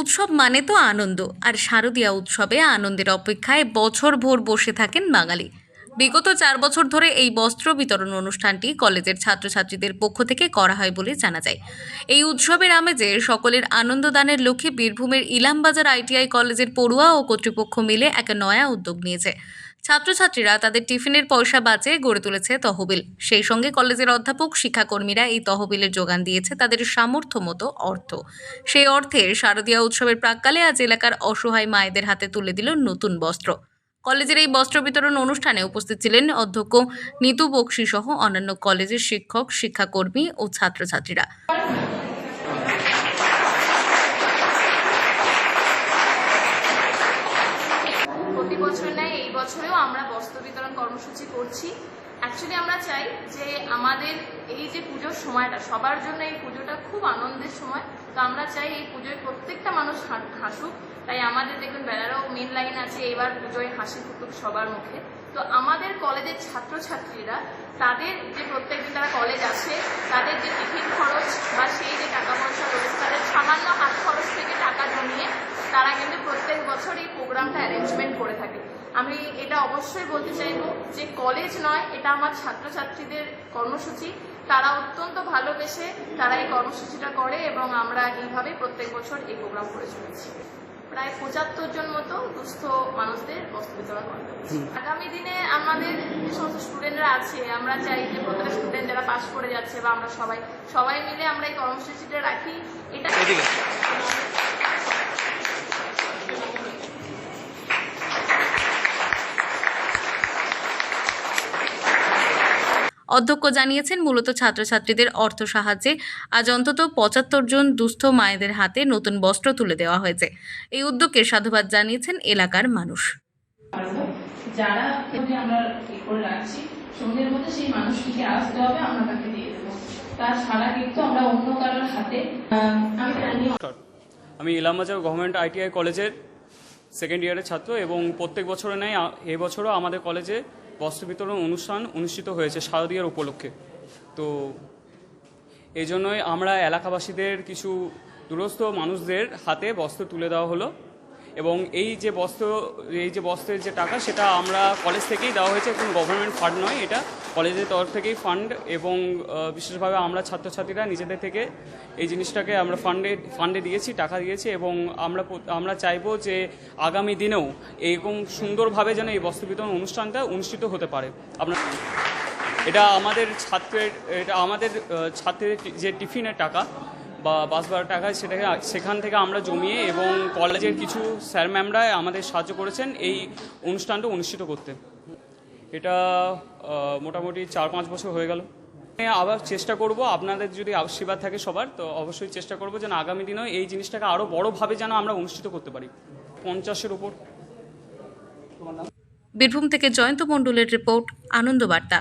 উৎসব মানে তো আনন্দ, আর শারদীয়া উৎসবে আনন্দের অপেক্ষায় বছর ভোর বসে থাকেন বাঙালি। বিগত চার বছর ধরে এই বস্ত্র বিতরণ অনুষ্ঠানটি কলেজের ছাত্রছাত্রীদের পক্ষ থেকে করা হয় বলে জানা যায়। এই উৎসবের আমেজে সকলের আনন্দদানের লক্ষ্যে বীরভূমের ইলামবাজার আইটিআই কলেজের পড়ুয়া ও কর্তৃপক্ষ মিলে এক নয়া উদ্যোগ নিয়েছে। ছাত্রছাত্রীরা তাদের টিফিনের পয়সা বাঁচে গড়ে তুলেছে তহবিল। সেই সঙ্গে কলেজের অধ্যাপক, শিক্ষাকর্মীরা এই তহবিলের যোগান দিয়েছে তাদের সামর্থ্য মতো অর্থ। সেই অর্থে শারদীয়া উৎসবের প্রাককালে আজ এলাকার অসহায় মায়েদের হাতে তুলে দিল নতুন বস্ত্র। কলেজের এই বস্ত্র বিতরণ অনুষ্ঠানে উপস্থিত ছিলেন অধ্যক্ষ নিতু বক্সি সহ অন্যান্য কলেজের শিক্ষক, শিক্ষাকর্মী ও ছাত্রছাত্রীরা। বছর নেয়, এই বছরেও আমরা বস্ত্র বিতরণ কর্মসূচি করছি। অ্যাকচুয়ালি আমরা চাই যে আমাদের এই যে পুজোর সময়টা, সবার জন্য এই পুজোটা খুব আনন্দের সময়। তো আমরা চাই এই পুজোয় প্রত্যেকটা মানুষ হাসুক। তাই আমাদের দেখবেন বেড়ারও মেন লাইন আছে, এবার পুজোয় হাসি ফুটুক সবার মুখে। তো আমাদের কলেজের ছাত্রছাত্রীরা, তাদের যে প্রত্যেকদিন তারা কলেজ আসে, তাদের যে টিফিন খরচ বা সেই যে টাকা পয়সা রয়েছে তাদের সামান্য হাত খরচ থেকে টাকা জমিয়ে তারা কিন্তু প্রত্যেক বছর এই প্রোগ্রামটা অ্যারেঞ্জমেন্ট করে থাকে। আমি এটা অবশ্যই বলতে চাইব যে কলেজ নয় এটা আমার ছাত্রছাত্রীদের কর্মসূচি। তারা অত্যন্ত ভালোবেসে তারা এই কর্মসূচিটা করে এবং আমরা এইভাবেই প্রত্যেক বছর এই প্রোগ্রাম করে চলেছি। প্রায় পঁচাত্তর জন মতো দুস্থ মানুষদের বস্ত্র বিতরণ করা। আগামী দিনে আমাদের যে সমস্ত স্টুডেন্টরা আছে আমরা চাই যে প্রত্যেকটা স্টুডেন্ট যারা পাশ করে যাচ্ছে বা আমরা সবাই সবাই মিলে আমরা এই কর্মসূচিটা রাখি। এটা অধ্যক্ষ জানিয়েছেন মূলত ছাত্রছাত্রীদের অর্থ সাহায্যে আজ অন্তত পঁচাত্তর জন দুস্থ মায়েদের হাতে নতুন বস্ত্র তুলে দেওয়া হয়েছে। এই উদ্যোগকে সাধুবাদ জানিয়েছেন এলাকার মানুষ। যারা আমরা করে রাখছি সন্ধ্যের মধ্যে সেই মানুষটিকে আসতে হবে আমরা তাকে দিয়ে দেবো। তাছাড়া কিন্তু আমরা অন্য কারোর হাতে আমি আমি ইলামবাজার গভর্নমেন্ট আইটিআই কলেজের সেকেন্ড ইয়ারের ছাত্র এবং প্রত্যেক বছরে নেয় এবছরও আমাদের কলেজে বস্ত্র বিতরণ অনুষ্ঠান অনুষ্ঠিত হয়েছে শারদীয়ার উপলক্ষে। তো এই জন্যই আমরা এলাকাবাসীদের কিছু দূরস্থ মানুষদের হাতে বস্ত্র তুলে দেওয়া হলো। এবং এই যে বস্ত্র, এই যে বস্ত্রের যে টাকা, সেটা আমরা কলেজ থেকেই দেওয়া হয়েছে কোনো গভর্নমেন্ট ফান্ড নয় এটা। কলেজের তরফ থেকেই ফান্ড এবং বিশেষভাবে আমরা ছাত্রছাত্রীরা নিজেদের থেকে এই জিনিসটাকে আমরা ফান্ডে ফান্ডে দিয়েছি, টাকা দিয়েছি এবং আমরা আমরা চাইব যে আগামী দিনেও এরকম সুন্দরভাবে যেন এই বস্ত্র বিতরণ অনুষ্ঠানটা অনুষ্ঠিত হতে পারে। আপনার এটা আমাদের ছাত্রের, এটা আমাদের ছাত্রের যে টিফিনের টাকা বা বাস ভাড়ার টাকা সেটাকে সেখান থেকে আমরা জমিয়ে এবং কলেজের কিছু স্যার ম্যামরা আমাদের সাহায্য করেছেন এই অনুষ্ঠানটা অনুষ্ঠিত করতে। এটা মোটামুটি চার পাঁচ বছর হয়ে গেল। আবার চেষ্টা করব, আপনাদের যদি আশীর্বাদ থাকে সবার, তো অবশ্যই চেষ্টা করব যেন আগামী দিনেও এই জিনিসটাকে আরও বড়োভাবে যেন আমরা অনুষ্ঠিত করতে পারি। পঞ্চাশের উপর। বীরভূম থেকে জয়ন্ত মণ্ডলের রিপোর্ট, আনন্দবার্তা।